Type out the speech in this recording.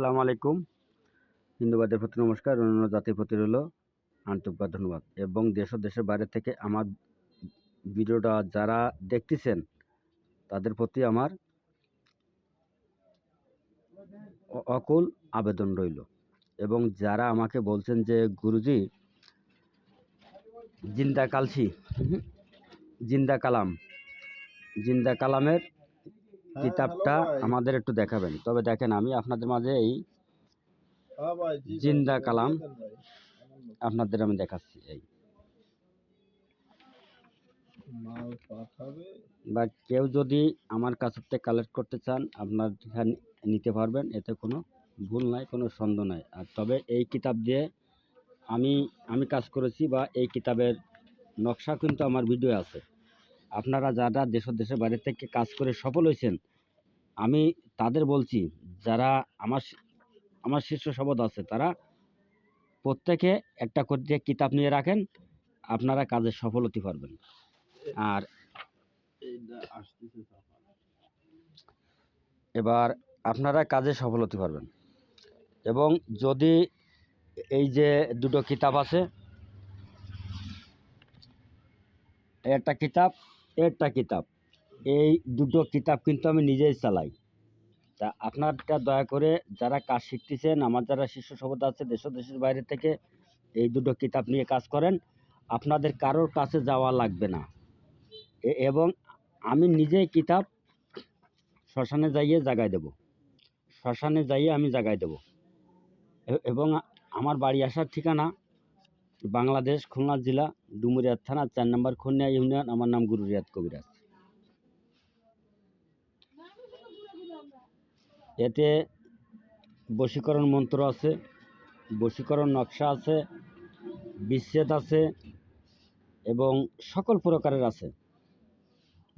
আসসালামু আলাইকুম। হিন্দুবাদের প্রতি নমস্কার অন্য জাতির প্রতি রইল আন্তরিকভাবে ধন্যবাদ। এবং দেশ ও দেশের বাইরে থেকে আমার ভিডিওটা যারা দেখতেছেন, তাদের প্রতি আমার অকুল আবেদন রইল। এবং যারা আমাকে বলছেন যে, গুরুজি, জিন্দা কালসি জিন্দা কালাম, জিন্দা কালামের কিতাবটা আমাদের একটু দেখাবেন। তবে দেখেন আমি আপনাদের মাঝে এই জিন্দা কালাম আপনাদের আমি দেখাচ্ছি এই। বা কেউ যদি আমার কাছ থেকে কালেক্ট করতে চান আপনার নিতে পারবেন এতে কোনো ভুল নাই কোনো সন্দেহ নাই। আর তবে এই কিতাব দিয়ে আমি আমি কাজ করেছি বা এই কিতাবের নকশা কিন্তু আমার ভিডিও আছে। আপনারা যারা দেশ দেশের বাইরে থেকে কাজ করে সফল হয়েছেন, আমি তাদের বলছি, যারা আমার আমার শীর্ষ শপথ আছে, তারা প্রত্যেকে একটা করে কিতাব নিয়ে রাখেন, আপনারা কাজে সফল হতে পারবেন আর। এবার আপনারা কাজে সফল হতে পারবেন এবং যদি এই যে দুটো কিতাব আছে, একটা কিতাব একটা কিতাব। এই দুটো কিতাব কিন্তু আমি নিজেই চালাই। তা আপনারটা দয়া করে যারা কাজ শিখতেছেন, আমার যারা শিষ্য সভ্যতা আছে, দেশ দেশের বাইরে থেকে এই দুটো কিতাব নিয়ে কাজ করেন, আপনাদের কারোর কাছে যাওয়া লাগবে না। এবং আমি নিজেই কিতাব শ্মশানে যাইয়ে জাগায় দেব। শ্মশানে যাইয়ে আমি জাগায় দেব। এবং আমার বাড়ি আসার ঠিকানা বাংলাদেশ, খুলনা জেলা, ডুমুরিয়া থানা, চার নম্বর খুলনা ইউনিয়ন, আমার নাম গুরু রিয়াদ কবিরাজ। এতে বশীকরণ মন্ত্র আছে, বশীকরণ নকশা আছে, বিচ্ছেদ আছে এবং সকল প্রকারের আছে।